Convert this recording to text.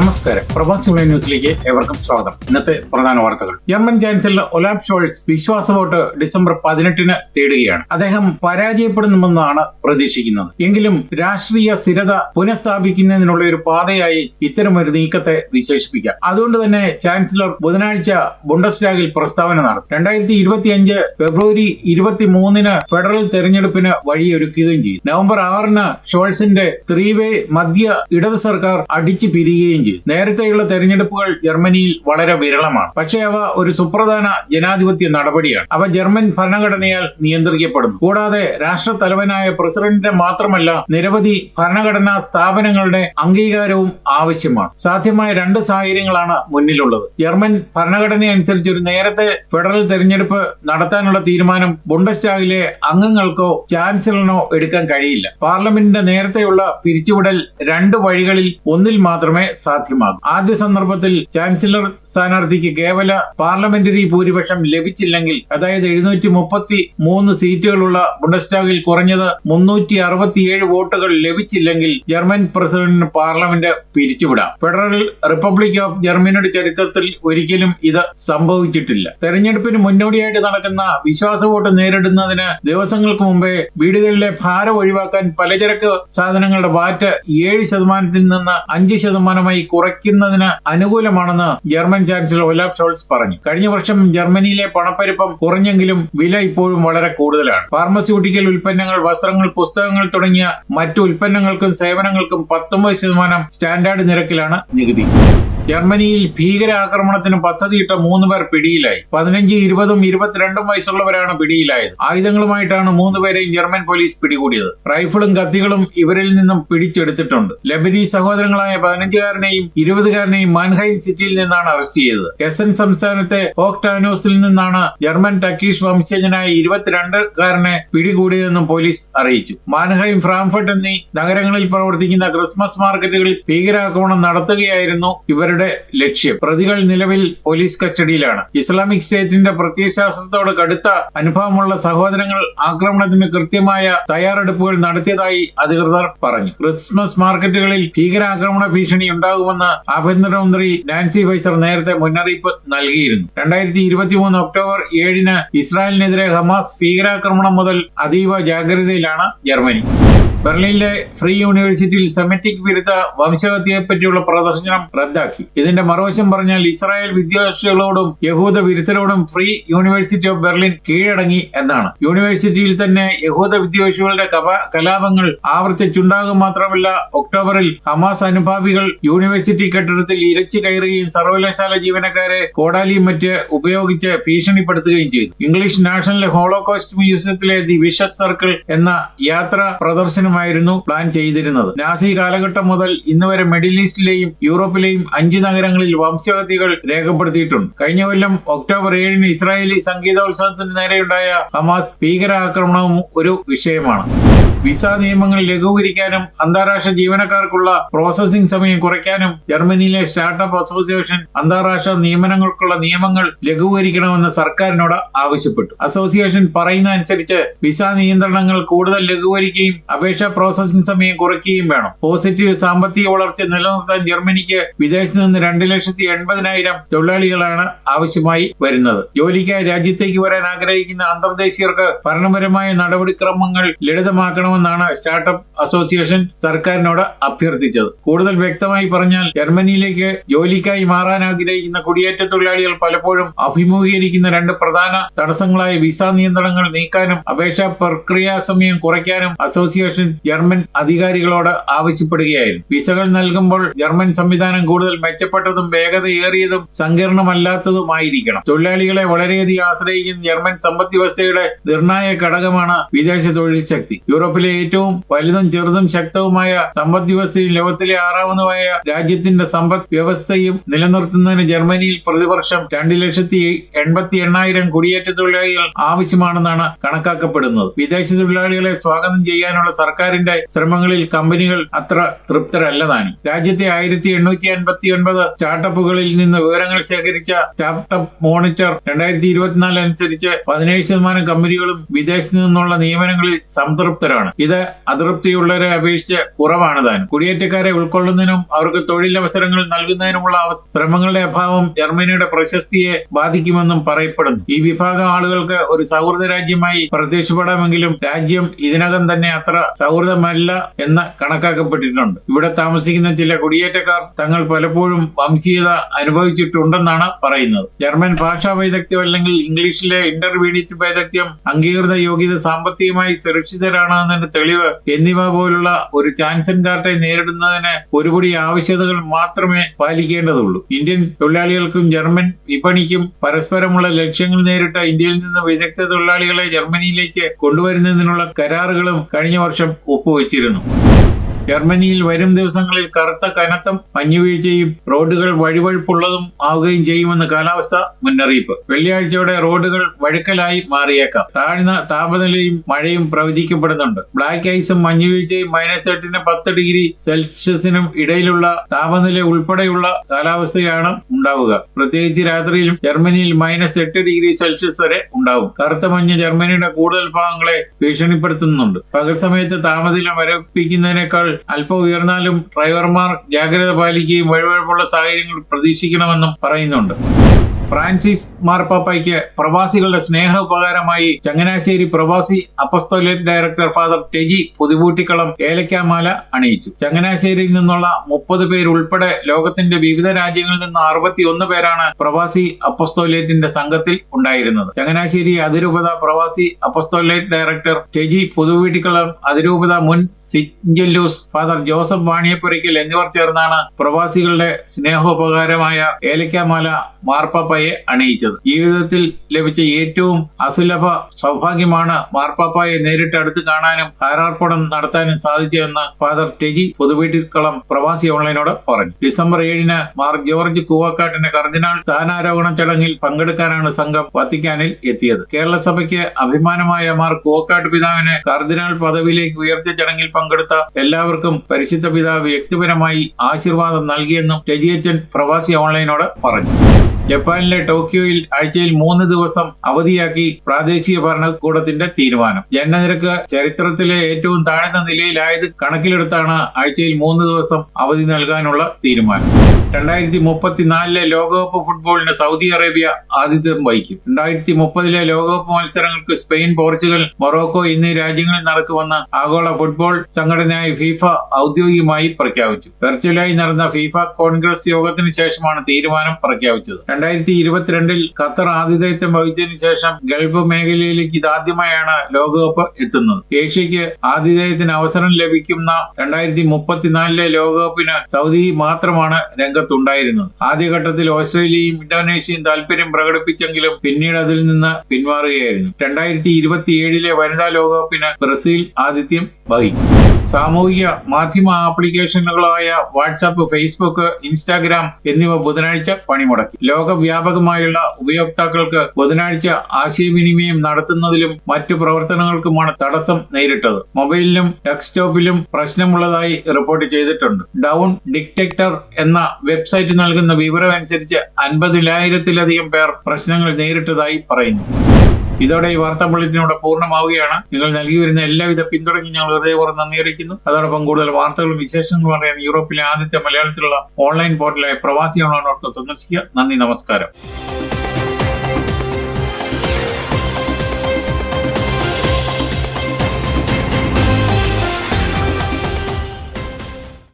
നമസ്കാരം. പ്രവാസി ന്യൂസിലേക്ക് ഏവർക്കും സ്വാഗതം. ഇന്നത്തെ പ്രധാന വാർത്തകൾ. ജർമ്മൻ ചാൻസലർ ഒലാബ് ഷോൾസ് വിശ്വാസ വോട്ട് ഡിസംബർ പതിനെട്ടിന് തേടുകയാണ്. അദ്ദേഹം പരാജയപ്പെടുന്നുമെന്നാണ് പ്രതീക്ഷിക്കുന്നത്. എങ്കിലും രാഷ്ട്രീയ സ്ഥിരത പുനഃസ്ഥാപിക്കുന്നതിനുള്ള ഒരു പാതയായി ഇത്തരമൊരു നീക്കത്തെ വിശേഷിപ്പിക്കാം. അതുകൊണ്ട് തന്നെ ചാൻസലർ ബുധനാഴ്ച ബുണ്ടസ്റ്റാഗിൽ പ്രസ്താവന നടത്തും. രണ്ടായിരത്തി ഇരുപത്തിയഞ്ച് ഫെബ്രുവരി ഇരുപത്തിമൂന്നിന് ഫെഡറൽ തെരഞ്ഞെടുപ്പിന് വഴിയൊരുക്കുകയും ചെയ്തു. നവംബർ ആറിന് ഷോൾസിന്റെ ത്രീവേ മധ്യ ഇടത് സർക്കാർ അടിച്ചു പിരിയുകയും ചെയ്തു. നേരത്തെയുള്ള തെരഞ്ഞെടുപ്പുകൾ ജർമ്മനിയിൽ വളരെ വിരളമാണ്. പക്ഷേ അവ ഒരു സുപ്രധാന ജനാധിപത്യ നടപടിയാണ്. അവ ജർമ്മൻ ഭരണഘടനയാൽ നിയന്ത്രിക്കപ്പെടുന്നു. കൂടാതെ രാഷ്ട്രത്തലവനായ പ്രസിഡന്റിന്റെ മാത്രമല്ല നിരവധി ഭരണഘടനാ സ്ഥാപനങ്ങളുടെ അംഗീകാരവും ആവശ്യമാണ്. സാധ്യമായ രണ്ട് സാഹചര്യങ്ങളാണ് മുന്നിലുള്ളത്. ജർമ്മൻ ഭരണഘടന അനുസരിച്ച് ഒരു നേരത്തെ ഫെഡറൽ തെരഞ്ഞെടുപ്പ് നടത്താനുള്ള തീരുമാനം ബുണ്ടസ്റ്റാഗിലെ അംഗങ്ങൾക്കോ ചാൻസലറിനോ എടുക്കാൻ കഴിയില്ല. പാർലമെന്റിന്റെ നേരത്തെയുള്ള പിരിച്ചുവിടൽ രണ്ട് വഴികളിൽ ഒന്നിൽ മാത്രമേ സാധ്യമാകൂ. ആദ്യ സന്ദർഭത്തിൽ ചാൻസലർ സ്ഥാനാർത്ഥിക്ക് കേവല പാർലമെന്ററി ഭൂരിപക്ഷം ലഭിച്ചില്ലെങ്കിൽ അതായത് എഴുന്നൂറ്റി മുപ്പത്തി മൂന്ന് സീറ്റുകളുള്ള ബുണ്ടസ്റ്റാഗിൽ കുറഞ്ഞത് മുന്നൂറ്റി അറുപത്തിയേഴ് വോട്ടുകൾ ലഭിച്ചില്ലെങ്കിൽ ജർമ്മൻ പ്രസിഡന്റിന് പാർലമെന്റ് പിരിച്ചുവിടാം. ഫെഡറൽ റിപ്പബ്ലിക് ഓഫ് ജർമ്മനിയുടെ ചരിത്രത്തിൽ ഒരിക്കലും ഇത് സംഭവിച്ചിട്ടില്ല. തെരഞ്ഞെടുപ്പിന് മുന്നോടിയായിട്ട് നടക്കുന്ന വിശ്വാസ വോട്ട് നേരിടുന്നതിന് ദിവസങ്ങൾക്ക് മുമ്പേ വീടുകളിലെ ഭാരം ഒഴിവാക്കാൻ പലചരക്ക് സാധനങ്ങളുടെ വാറ്റ് ഏഴ് ശതമാനത്തിൽ നിന്ന് അഞ്ച് ശതമാനമായി കുറയ്ക്കുന്നതിന് അനുകൂലമാണെന്ന് ജർമ്മൻ ചാൻസലർ ഒലാഫ് ഷോൾസ് പറഞ്ഞു. കഴിഞ്ഞ വർഷം ജർമ്മനിയിലെ പണപ്പെരുപ്പം കുറഞ്ഞെങ്കിലും വില ഇപ്പോഴും വളരെ കൂടുതലാണ്. ഫാർമസ്യൂട്ടിക്കൽ ഉൽപ്പന്നങ്ങൾ വസ്ത്രങ്ങൾ പുസ്തകങ്ങൾ തുടങ്ങിയ മറ്റു ഉൽപ്പന്നങ്ങൾക്കും സേവനങ്ങൾക്കും പത്തൊമ്പത് ശതമാനം സ്റ്റാൻഡേർഡ് നിരക്കിലാണ് നികുതി. ജർമ്മനിയിൽ ഭീകരാക്രമണത്തിന് പദ്ധതിയിട്ട മൂന്ന് പേർ പിടിയിലായി. പതിനഞ്ച് ഇരുപതും ഇരുപത്തിരണ്ടും വയസ്സുള്ളവരാണ് പിടിയിലായത്. ആയുധങ്ങളുമായിട്ടാണ് മൂന്ന് പേരെയും ജർമ്മൻ പോലീസ് പിടികൂടിയത്. റൈഫിളും കത്തികളും ഇവരിൽ നിന്നും പിടിച്ചെടുത്തിട്ടുണ്ട്. ലബനീസ് സഹോദരങ്ങളായ പതിനഞ്ചുകാരനെയും ഇരുപതുകാരനെയും മാൻഹൈൻ സിറ്റിയിൽ നിന്നാണ് അറസ്റ്റ് ചെയ്തത്. എസൻ സംസ്ഥാനത്തെ ഹോക്ടാനോസിൽ നിന്നാണ് ജർമ്മൻ ടക്കീഷ് വംശജനായ ഇരുപത്തിരണ്ടുകാരനെ പിടികൂടിയതെന്നും പോലീസ് അറിയിച്ചു. മാൻഹൈം ഫ്രാങ്ക്ഫർട്ട് എന്നീ നഗരങ്ങളിൽ പ്രവർത്തിക്കുന്ന ക്രിസ്മസ് മാർക്കറ്റുകളിൽ ഭീകരാക്രമണം നടത്തുകയായിരുന്നു ഇവരുടെ ലക്ഷ്യം. പ്രതികൾ നിലവിൽ പോലീസ് കസ്റ്റഡിയിലാണ്. ഇസ്ലാമിക് സ്റ്റേറ്റിന്റെ പ്രത്യയശാസ്ത്രത്തോട് കടുത്ത അനുഭവമുള്ള സഹോദരങ്ങൾ ആക്രമണത്തിന് കൃത്യമായ തയ്യാറെടുപ്പുകൾ നടത്തിയതായി അധികൃതർ പറഞ്ഞു. ക്രിസ്മസ് മാർക്കറ്റുകളിൽ ഭീകരാക്രമണ ഭീഷണി ഉണ്ടാകുമെന്ന് ആഭ്യന്തരമന്ത്രി നാൻസി ഫൈസർ നേരത്തെ മുന്നറിയിപ്പ് നൽകിയിരുന്നു. രണ്ടായിരത്തി ഇരുപത്തിമൂന്ന് ഒക്ടോബർ ഏഴിന് ഇസ്രായേലിനെതിരെ ഹമാസ് ഭീകരാക്രമണം മുതൽ അതീവ ജാഗ്രതയിലാണ് ജർമ്മനി. ബെർലിനിലെ ഫ്രീ യൂണിവേഴ്സിറ്റിയിൽ സെമറ്റിക് വിരുദ്ധ വംശഹത്യയെപ്പറ്റിയുള്ള പ്രദർശനം റദ്ദാക്കി. ഇതിന്റെ മറുവശം പറഞ്ഞാൽ ഇസ്രായേൽ വിദ്യാർത്ഥികളോടും യഹൂദ വിരുദ്ധരോടും ഫ്രീ യൂണിവേഴ്സിറ്റി ഓഫ് ബെർലിൻ കീഴടങ്ങി എന്നാണ്. യൂണിവേഴ്സിറ്റിയിൽ തന്നെ യഹൂദ കപ- കലാപങ്ങൾ ആവർത്തിച്ചുണ്ടാകും മാത്രമല്ല ഒക്ടോബറിൽ ഹമാസ് അനുഭാവികൾ യൂണിവേഴ്സിറ്റി കെട്ടിടത്തിൽ ഇരച്ചു കയറുകയും സർവകലാശാല ജീവനക്കാരെ കോടാലിയും മറ്റ് ഉപയോഗിച്ച് ഭീഷണിപ്പെടുത്തുകയും ചെയ്തു. ഇംഗ്ലീഷ് നാഷണൽ ഹോളോകോസ്റ്റ് മ്യൂസിയത്തിലെ ദി വിഷസ് സർക്കിൾ എന്ന യാത്ര പ്രദർശനമായിരുന്നു പ്ലാൻ ചെയ്തിരുന്നത്. നാസി കാലഘട്ടം മുതൽ ഇന്ന് വരെ മിഡിൽ ഈസ്റ്റിലെയും യൂറോപ്പിലെയും അഞ്ച് നഗരങ്ങളിൽ വംശഹത്യകൾ രേഖപ്പെടുത്തിയിട്ടുണ്ട്. കഴിഞ്ഞ കൊല്ലം ഒക്ടോബർ ഏഴിന് ഇസ്രായേലി സംഗീതോത്സവത്തിന് നേരെയുണ്ടായ ഹമാസ് ഭീകരാക്രമണവും ഒരു വിഷയമാണ്. വിസ നിയമങ്ങൾ ലഘൂകരിക്കാനും അന്താരാഷ്ട്ര ജീവനക്കാർക്കുള്ള പ്രോസസിംഗ് സമയം കുറയ്ക്കാനും ജർമ്മനിയിലെ സ്റ്റാർട്ടപ്പ് അസോസിയേഷൻ അന്താരാഷ്ട്ര നിയമനങ്ങൾക്കുള്ള നിയമങ്ങൾ ലഘൂകരിക്കണമെന്ന് സർക്കാരിനോട് ആവശ്യപ്പെട്ടു. അസോസിയേഷൻ പറയുന്ന അനുസരിച്ച് വിസ നിയന്ത്രണങ്ങൾ കൂടുതൽ ലഘൂകരിക്കുകയും അപേക്ഷാ പ്രോസസിംഗ് സമയം കുറയ്ക്കുകയും വേണം. പോസിറ്റീവ് സാമ്പത്തിക വളർച്ച നിലനിർത്താൻ ജർമ്മനിക്ക് വിദേശത്ത് നിന്ന് രണ്ട് ലക്ഷത്തി എൺപതിനായിരം തൊഴിലാളികളാണ് ആവശ്യമായി വരുന്നത്. ജോലിക്കായി രാജ്യത്തേക്ക് വരാൻ ആഗ്രഹിക്കുന്ന അന്തർദേശീയർക്ക് ഭരണപരമായ നടപടിക്രമങ്ങൾ ലളിതമാക്കണമെന്നാണ് സ്റ്റാർട്ടപ്പ് അസോസിയേഷൻ സർക്കാരിനോട് അഭ്യർത്ഥിച്ചത്. കൂടുതൽ വ്യക്തമായി പറഞ്ഞാൽ ജർമ്മനിയിലേക്ക് ജോലിക്കായി മാറാൻ ആഗ്രഹിക്കുന്ന കുടിയേറ്റ തൊഴിലാളികൾ പലപ്പോഴും അഭിമുഖീകരിക്കുന്ന രണ്ട് പ്രധാന തടസ്സങ്ങളായ വിസ നിയന്ത്രണങ്ങൾ നീക്കാനും അപേക്ഷാ പ്രക്രിയാ സമയം കുറയ്ക്കാനും അസോസിയേഷൻ ജർമ്മൻ അധികാരികളോട് ആവശ്യപ്പെടുകയായിരുന്നു. വിസകൾ നൽകുമ്പോൾ ജർമ്മൻ സംവിധാനം കൂടുതൽ മെച്ചപ്പെട്ടതും വേഗതയേറിയതും സങ്കീർണമല്ലാത്തതുമായിരിക്കണം. തൊഴിലാളികളെ വളരെയധികം ആശ്രയിക്കുന്ന ജർമ്മൻ സമ്പദ് വ്യവസ്ഥയുടെ നിർണായക ഘടകമാണ് വിദേശ തൊഴിൽ ശക്തി. യൂറോപ്പിലെ ഏറ്റവും വലുതും ചെറുതും ശക്തവുമായ സമ്പദ് വ്യവസ്ഥയും ലോകത്തിലെ ആറാമതുമായ രാജ്യത്തിന്റെ സമ്പദ് വ്യവസ്ഥയും നിലനിർത്തുന്നതിന് ജർമ്മനിയിൽ പ്രതിവർഷം രണ്ട് ലക്ഷത്തി എൺപത്തി എണ്ണായിരം കുടിയേറ്റ തൊഴിലാളികൾ ആവശ്യമാണെന്നാണ് കണക്കാക്കപ്പെടുന്നത്. വിദേശ തൊഴിലാളികളെ സ്വാഗതം ചെയ്യാനുള്ള സർക്കാരിന്റെ ശ്രമങ്ങളിൽ കമ്പനികൾ അത്ര തൃപ്തരല്ലതാണ് രാജ്യത്തെ ആയിരത്തി എണ്ണൂറ്റി അൻപത്തി ഒൻപത് സ്റ്റാർട്ടപ്പുകളിൽ നിന്ന് വിവരങ്ങൾ ശേഖരിച്ച സ്റ്റാർട്ടപ്പ് മോണിറ്റർ രണ്ടായിരത്തി ഇരുപത്തിനാല് അനുസരിച്ച് പതിനേഴ് ശതമാനം കമ്പനികളും വിദേശത്ത് നിന്നുള്ള നിയമനങ്ങളിൽ സംതൃപ്തരാണ്. ഇത് അതൃപ്തിയുള്ളവരെ അപേക്ഷിച്ച് കുറവാണ് താൻ. കുടിയേറ്റക്കാരെ ഉൾക്കൊള്ളുന്നതിനും അവർക്ക് തൊഴിലവസരങ്ങൾ നൽകുന്നതിനുമുള്ള ശ്രമങ്ങളുടെ അഭാവം ജർമ്മനിയുടെ പ്രശസ്തിയെ ബാധിക്കുമെന്നും പറയപ്പെടുന്നു. ഈ വിഭാഗം ആളുകൾക്ക് ഒരു സൗഹൃദ രാജ്യമായി പ്രത്യക്ഷപ്പെടാമെങ്കിലും രാജ്യം ഇതിനകം തന്നെ അത്ര സൗഹൃദമല്ല എന്ന് കണക്കാക്കപ്പെട്ടിട്ടുണ്ട്. ഇവിടെ താമസിക്കുന്ന ചില കുടിയേറ്റക്കാർ തങ്ങൾ പലപ്പോഴും വംശീയത അനുഭവിച്ചിട്ടുണ്ടെന്നാണ് പറയുന്നത്. ജർമ്മൻ ഭാഷാ വൈദഗ്ധ്യം അല്ലെങ്കിൽ ഇംഗ്ലീഷിലെ ഇന്റർമീഡിയറ്റ് വൈദഗ്ധ്യം അംഗീകൃത യോഗ്യത സാമ്പത്തികമായി സുരക്ഷിതരാണ് എന്നതിന്റെ തെളിവ് എന്നിവ പോലുള്ള ഒരു ചാൻസൻ കാർട്ടെ നേരിടുന്നതിന് ഒരുപടി ആവശ്യതകൾ മാത്രമേ പാലിക്കേണ്ടതുള്ളൂ. ഇന്ത്യൻ തൊഴിലാളികൾക്കും ജർമ്മൻ വിപണിക്കും പരസ്പരമുള്ള ലക്ഷ്യങ്ങൾ നേരിട്ട ഇന്ത്യയിൽ നിന്ന് വിദഗ്ധ തൊഴിലാളികളെ ജർമ്മനിയിലേക്ക് കൊണ്ടുവരുന്നതിനുള്ള കരാറുകളും കഴിഞ്ഞ വർഷം ഒപ്പുവെച്ചിരുന്നു. ജർമ്മനിയിൽ വരും ദിവസങ്ങളിൽ കറുത്ത കനത്തം മഞ്ഞുവീഴ്ചയും റോഡുകൾ വഴിവഴുപ്പുള്ളതും ആവുകയും ചെയ്യുമെന്ന് കാലാവസ്ഥ മുന്നറിയിപ്പ്. വെള്ളിയാഴ്ചയോടെ റോഡുകൾ വഴുക്കലായി മാറിയേക്കാം. താഴ്ന്ന താപനിലയും മഴയും പ്രവചിക്കപ്പെടുന്നുണ്ട്. ബ്ലാക്ക് ഐസും മഞ്ഞുവീഴ്ചയും മൈനസ് എട്ടിന് പത്ത് ഡിഗ്രി സെൽഷ്യസിനും ഇടയിലുള്ള താപനില ഉൾപ്പെടെയുള്ള കാലാവസ്ഥയാണ് ഉണ്ടാവുക. പ്രത്യേകിച്ച് രാത്രിയിലും ജർമ്മനിയിൽ മൈനസ് എട്ട് ഡിഗ്രി സെൽഷ്യസ് വരെ ഉണ്ടാവും. കറുത്ത മഞ്ഞ് ജർമ്മനിയുടെ കൂടുതൽ ഭാഗങ്ങളെ ഭീഷണിപ്പെടുത്തുന്നുണ്ട്. പകൽ സമയത്ത് താപനില മരപ്പിക്കുന്നതിനേക്കാൾ അല്പം ഉയർന്നാലും ഡ്രൈവർമാർ ജാഗ്രത പാലിക്കുകയും വഴിവഴുപ്പുള്ള സാഹചര്യങ്ങൾ പ്രതീക്ഷിക്കണമെന്നും പറയുന്നുണ്ട്. ഫ്രാൻസിസ് മാർപ്പാപ്പയ്ക്ക് പ്രവാസികളുടെ സ്നേഹ ഉപകാരമായി ചങ്ങനാശ്ശേരി പ്രവാസി apostolate director father Teji Puthuvoottikkalam ഏലക്കാമാല അണിയിച്ചു. ചങ്ങനാശ്ശേരിയിൽ നിന്നുള്ള മുപ്പത് പേരുൾപ്പെടെ ലോകത്തിന്റെ വിവിധ രാജ്യങ്ങളിൽ നിന്ന് അറുപത്തിയൊന്ന് പേരാണ് പ്രവാസി അപ്പസ്തോലേറ്റിന്റെ സംഘത്തിൽ ഉണ്ടായിരുന്നത്. ചങ്ങനാശ്ശേരി അതിരൂപത പ്രവാസി അപ്പസ്തോലേറ്റ് ഡയറക്ടർ ടെജി പുതുവീട്ടിക്കളം അതിരൂപത മുൻ സിഞ്ചല്ലൂസ് ഫാദർ ജോസഫ് വാണിയപ്പുരയ്ക്കൽ എന്നിവർ ചേർന്നാണ് പ്രവാസികളുടെ സ്നേഹോപകാരമായ ഏലക്കാമാല മാർപ്പാപ്പയെ അണിയിച്ചത്. ജീവിതത്തിൽ ലഭിച്ച ഏറ്റവും അസുലഭ സൗഭാഗ്യമാണ് മാർപ്പാപ്പയെ നേരിട്ട് അടുത്ത് കാണാനും ഹാരാർപ്പണം നടത്താനും സാധിച്ചതെന്ന് ഫാദർ ടെജി പൊതുവീട്ടിക്കളം പ്രവാസി ഓൺലൈനോട് പറഞ്ഞു. ഡിസംബർ ഏഴിന് മാർ ജോർജ് കൂവക്കാട്ടിന്റെ കർദിനാൾ സ്ഥാനാരോഹണ ചടങ്ങിൽ പങ്കെടുക്കാനാണ് സംഘം വത്തിക്കാനിൽ എത്തിയത്. കേരള സഭയ്ക്ക് അഭിമാനമായ മാർ കൂവക്കാട്ട് പിതാവിനെ കർദിനാൾ പദവിയിലേക്ക് ഉയർത്തിയ ചടങ്ങിൽ പങ്കെടുത്ത എല്ലാവർക്കും പരിശുദ്ധ പിതാവ് വ്യക്തിപരമായി ആശീർവാദം നൽകിയെന്നും ടെജിയച്ചൻ പ്രവാസി ഓൺലൈനോട് പറഞ്ഞു. ജപ്പാനിലെ ടോക്കിയോയിൽ ആഴ്ചയിൽ മൂന്ന് ദിവസം അവധിയാക്കി പ്രാദേശിക ഭരണകൂടത്തിന്റെ തീരുമാനം. ജനനിരക്ക് ചരിത്രത്തിലെ ഏറ്റവും താഴ്ന്ന നിലയിലായത് കണക്കിലെടുത്താണ് ആഴ്ചയിൽ മൂന്ന് ദിവസം അവധി നൽകാനുള്ള തീരുമാനം. രണ്ടായിരത്തി മുപ്പത്തിനാലിലെ ലോകകപ്പ് ഫുട്ബോളിന് സൗദി അറേബ്യ ആതിഥ്യം വഹിക്കും. രണ്ടായിരത്തി മുപ്പതിലെ ലോകകപ്പ് മത്സരങ്ങൾക്ക് സ്പെയിൻ പോർച്ചുഗൽ മൊറോക്കോ എന്നീ രാജ്യങ്ങളിൽ നടക്കുമെന്ന് ആഗോള ഫുട്ബോൾ സംഘടനയായ ഫിഫ ഔദ്യോഗികമായി പ്രഖ്യാപിച്ചു. വെർച്വലായി നടന്ന ഫിഫ കോൺഗ്രസ് യോഗത്തിന് ശേഷമാണ് തീരുമാനം പ്രഖ്യാപിച്ചത്. രണ്ടായിരത്തി ഇരുപത്തിരണ്ടിൽ ഖത്തർ ആതിഥേയത്വം വഹിച്ചതിനു ശേഷം ഗൾഫ് മേഖലയിലേക്ക് ഇതാദ്യമായാണ് ലോകകപ്പ് എത്തുന്നത്. ഏഷ്യയ്ക്ക് ആതിഥേയത്തിന് അവസരം ലഭിക്കുന്ന രണ്ടായിരത്തി മുപ്പത്തിനാലിലെ ലോകകപ്പിന് സൗദി മാത്രമാണ് രംഗത്തുണ്ടായിരുന്നത് ആദ്യഘട്ടത്തിൽ ഓസ്ട്രേലിയയും ഇന്തോനേഷ്യയും താല്പര്യം പ്രകടിപ്പിച്ചെങ്കിലും പിന്നീട് അതിൽ നിന്ന് പിന്മാറുകയായിരുന്നു. രണ്ടായിരത്തി ഇരുപത്തിയേഴിലെ വനിതാ ലോകകപ്പിന് ബ്രസീൽ ആതിഥ്യം വഹിക്കും. സാമൂഹിക മാധ്യമ ആപ്ലിക്കേഷനുകളായ വാട്സാപ്പ് ഫേസ്ബുക്ക് ഇൻസ്റ്റാഗ്രാം എന്നിവ ബുധനാഴ്ച പണിമുടക്കി. ലോകവ്യാപകമായുള്ള ഉപയോക്താക്കൾക്ക് ബുധനാഴ്ച ആശയവിനിമയം നടത്തുന്നതിലും മറ്റു പ്രവർത്തനങ്ങൾക്കുമാണ് തടസ്സം നേരിട്ടത്. മൊബൈലിലും ഡെസ്ക്ടോപ്പിലും പ്രശ്നമുള്ളതായി റിപ്പോർട്ട് ചെയ്തിട്ടുണ്ട്. ഡൗൺ ഡിറ്റക്ടർ എന്ന വെബ്സൈറ്റ് നൽകുന്ന വിവരം അനുസരിച്ച് അൻപതിനായിരത്തിലധികം പേർ പ്രശ്നങ്ങൾ നേരിട്ടതായി പറയുന്നു. ഇതോടെ ഈ വാർത്താ ബുള്ളറ്റിനോട് പൂർണമാവുകയാണ്. നിങ്ങൾ നൽകി വരുന്ന എല്ലാവിധ പിന്തുണയ്ക്കും ഞങ്ങൾ ഹൃദയപൂർവം നന്ദി അറിയിക്കുന്നു. അതോടൊപ്പം കൂടുതൽ വാർത്തകളും വിശേഷങ്ങളും അറിയാൻ യൂറോപ്പിലെ ആദ്യത്തെ മലയാളത്തിലുള്ള ഓൺലൈൻ പോർട്ടലായ പ്രവാസി ഓൺലൈൻ സന്ദർശിക്കുക. നന്ദി നമസ്കാരം.